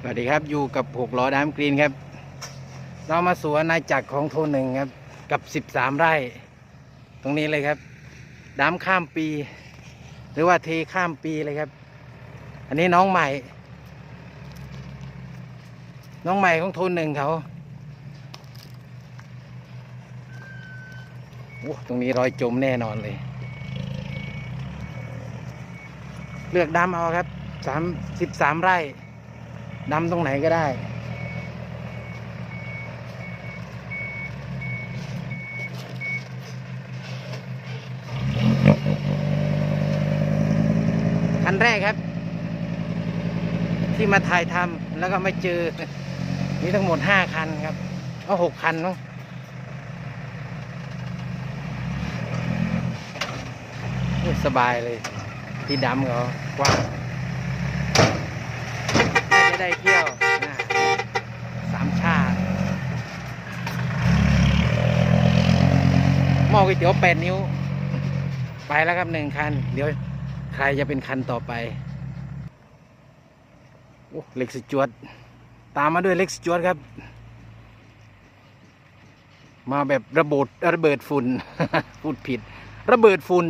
สวัสดีครับอยู่กับหกล้อดามกรีนครับ เรามาสวนนายจักรของโทหนึ่งครับ กับสิบสามไร่ ตรงนี้เลยครับ ดามข้ามปี หรือว่าเทข้ามปีเลยครับ อันนี้น้องใหม่ น้องใหม่ของโทนหนึ่งเขาโอ้ตรงนี้รอยจมแน่นอนเลย เลือกดำเอาครับสามสิบสามไร่ ดำตรงไหนก็ได้ คันแรกครับ ที่มาถ่ายทำแล้วก็ไม่เจอ มีทั้งหมดห้าคันครับ ก็หกคันมั้งสบายเลย ที่ดำเขากว้าง ได้เที่ยวนะสามชาติหม้อก๋วยเตี๋ยวแปดนิ้ว ไปแล้วครับหนึ่งคัน เดี๋ยวใครจะเป็นคันต่อไปโอ้เล็กสจวด ตามมาด้วยเล็กสจวดครับ มาแบบระเบิดระเบิดฝุ่นพูดผิด ระเบิดฝุ่น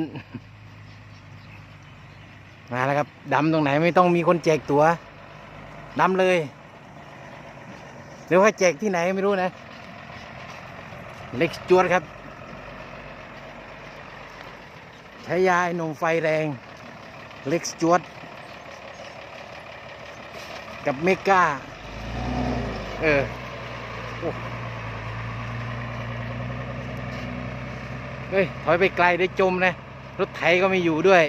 มาแล้วครับดำตรงไหนไม่ต้องมีคนแจกตัว ดำเลยหรือว่าแจกที่ไหนไม่รู้นะ เล็กจวดครับใช้ยาไอ้หนุ่มไฟแรง เล็กจวด กับเมกาเออโอ้เฮ้ย ถอยไปไกลได้จมนะ รถไถก็ไม่อยู่ด้วย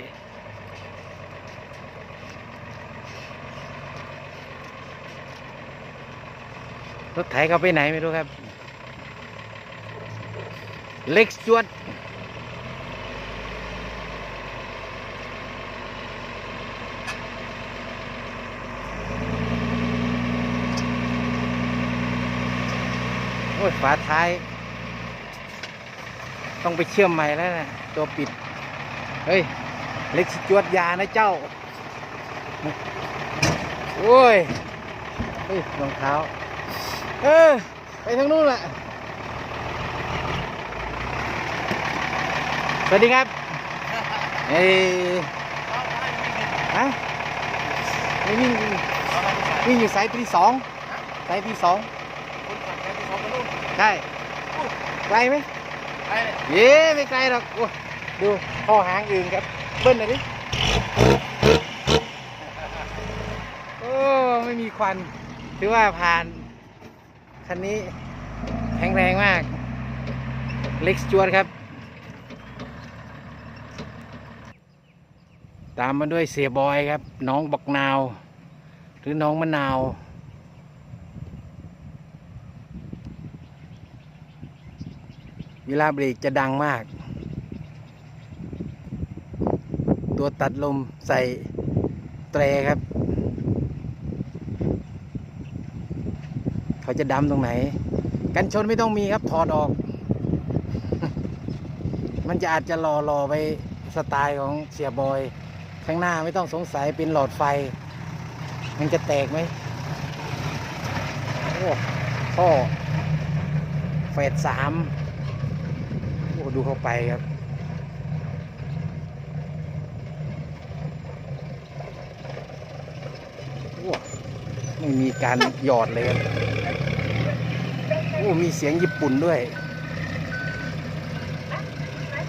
รถไถเขาไปไหนไม่รู้ครับ เล็กจวด โอ้ยฝาท้าย ต้องไปเชื่อมใหม่แล้วนะตัวปิด เฮ้ย เล็กจวดยานะเจ้า โอ้ย เฮ้ยรองเท้า เออ ไปทางนู้นแหละสวัสดีครับเอ้ยฮะไม่วิ่งวิ่งอยู่สายที่สองสายที่สองใช่ไกลไหมเย้ไม่ไกลหรอกโอ้ยดูพ่อหางอื่นครับ เบิ้ลหน่อยดิโอ้ไม่มีควัน ถือว่าผ่าน คันนี้แข็งแรงมาก เล็กจวดครับ ตามมาด้วยเสียบอยครับ น้องบักนาว หรือน้องมะนาวเวลาเบรกจะดังมาก ตัวตัดลมใส่แตรครับ เขาจะดำตรงไหน กันชนไม่ต้องมีครับถอดออก มันจะอาจจะรอรอไปสไตล์ของเสียบอย ข้างหน้าไม่ต้องสงสัยเป็นหลอดไฟ มันจะแตกไหมโอ้พ่อเฟสสามโอ้ดูเข้าไปครับไม่มีการหยอดเลยครับ อ้มีเสียงญี่ปุ่นด้วย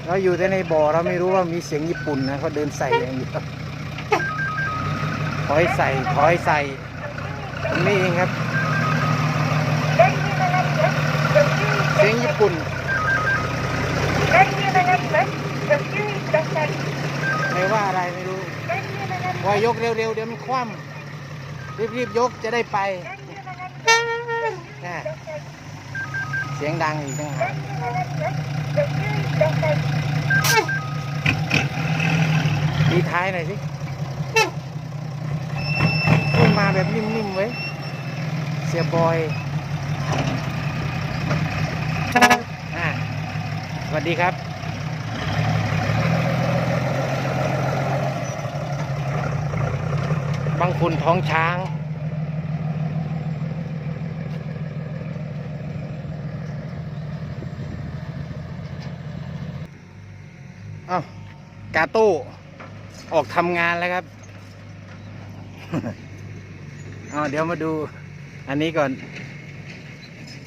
เราอยู่แต่ในบ่อเราไม่รู้ว่ามีเสียงญี่ปุ่นนะเขาเดินใส่อย่างเดียวถอยใส่ถอยใส่ตรงนี้เองครับ เสียงญี่ปุ่นไม่ว่าอะไรไม่รู้ว่ายกเร็วๆเดี๋ยวมันคว่ำรีบๆยกจะได้ไป เสียงดังอีกต่างหากมีท้ายหน่อยสิมาแบบนิ่มๆเว้ยเสียบอยอ่าสวัสดีครับบางคุณท้องช้าง อ้าวกาโต้ออกทำงานแล้วครับเอาเดี๋ยวมาดูอันนี้ก่อน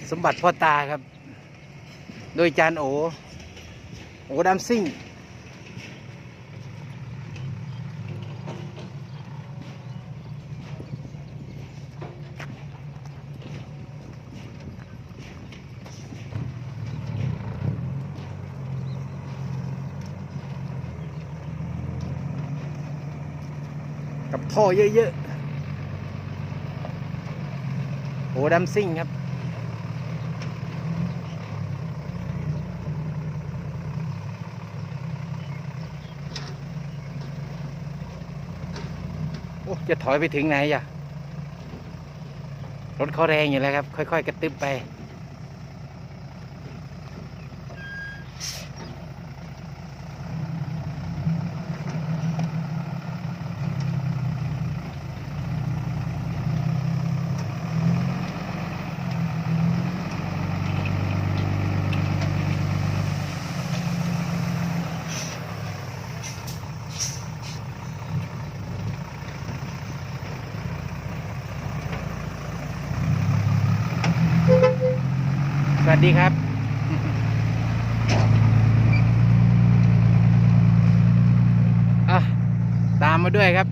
สมบัติพ่อตาครับ โดยจานโอ โอดัมซิ่ง กับท่อเยอะๆโอดำซิ่งครับ โอ้จะถอยไปถึงไหนอะ รถเขาแรงอยู่แล้วครับ ค่อย ๆ กระตึบไป วัสดีครับอะตามมาด้วยครับ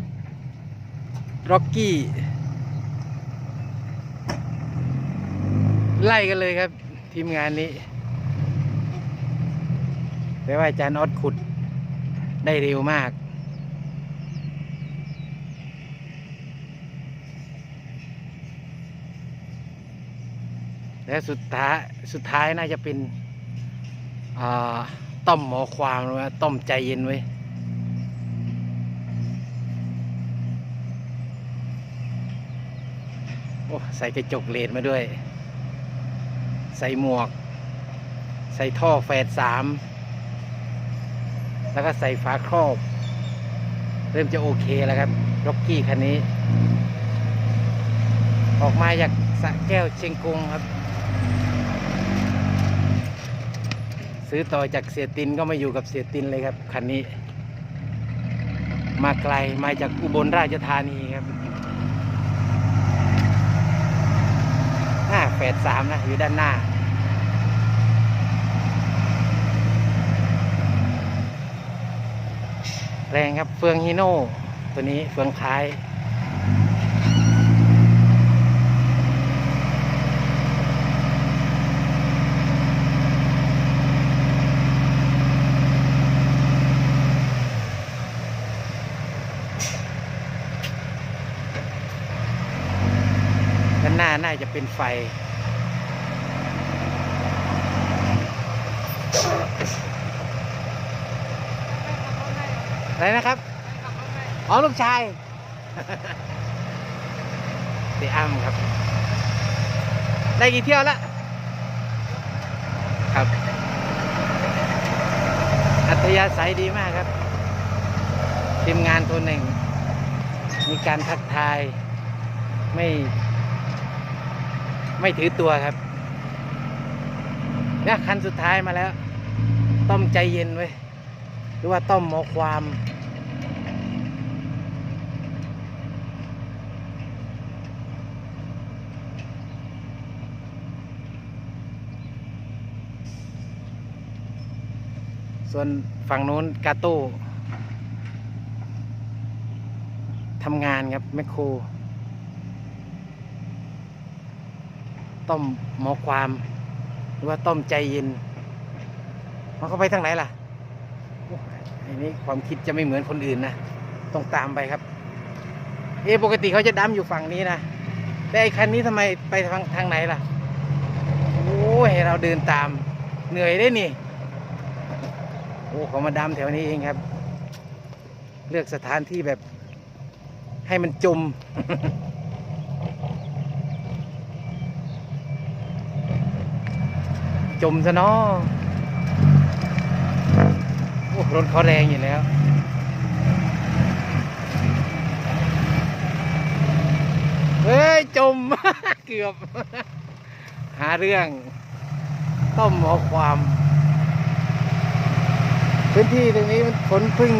ร็อกกี้ ไล่กันเลยครับ ทีมงานนี้ แต่ว่าอาจารย์ออดขุดได้เร็วมาก และสุดท้ายสุดท้ายน่าจะเป็นต้มหมอความหรือว่าต้มใจเย็นไว้ยโอ้ใส่กระจกเลนมาด้วย ใส่หมวก ใส่ท่อแฟดสามแล้วก็ใส่ฝาครอบ เริ่มจะโอเคแล้วครับร็อกกี้คันนี้ ออกมาจากสะแก้วเชียงกงครับ ซื้อต่อจากเสียตินก็มาอยู่กับเสียตินเลยครับคันนี้ มาไกลมาจากอุบลราชธานีครับห้าแฝดสามนะอยู่ด้านหน้า แรงครับเฟืองฮีโน่ตัวนี้เฟืองท้าย หน้าน่าจะเป็นไฟ อะไรนะครับ อ๋อ ลูกชายเดอ้ำครับ ได้กี่เที่ยวแล้วครับ อัธยาศัยดีมากครับ ทีมงานตัวหนึ่ง มีการทักทายไม่ ไม่ถือตัวครับเนี่ยคันสุดท้ายมาแล้ว ต้อมใจเย็นไว้หรือว่าต้มหมอความส่วนฝั่งนู้นกาโต้ทำงานครับแมคโคร ต้มหมอความ หรือว่าต้มใจเย็น มันเข้าไปทางไหนล่ะอันนี้ความคิดจะไม่เหมือนคนอื่นนะ ต้องตามไปครับ เอปกติเขาจะดำอยู่ฝั่งนี้นะ แต่ไอคันนี้ทำไมไปทางทางไหนล่ะ โอ้ยให้เราเดินตาม เหนื่อยได้นี่ โอ้เขามาดำแถวนี้เองครับ เลือกสถานที่แบบให้มันจม จมซะเนาะรถเขาแรงอยู่แล้วเฮ้ย จม เกือบ หาเรื่อง ต้มหมอความ พื้นที่ตรงนี้มันฝนพึ่ง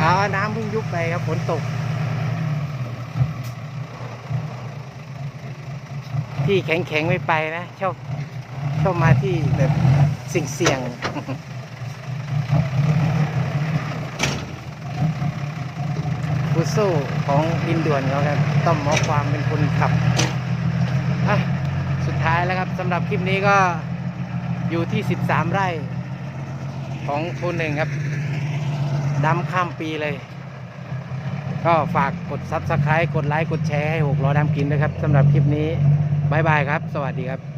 อาน้ำพึ่งยุบไปครับฝนตก ที่แข็งๆไม่ไปนะชอบ ชอบมาที่แบบสิ่งเสี่ยงผู้สู้ของดินด่วนเขาครับต้อมหมอความเป็นคนขับอะสุดท้ายแล้วครับสำหรับคลิปนี้ก็อยู่ที่ 13 ไร่ ของคนหนึ่งครับดำข้ามปีเลย ก็ฝากกด Subscribe กดไลค์ กดแชร์ให้หกล้อดำกินด้วยครับสำหรับคลิปนี้บายบายครับ สวัสดีครับ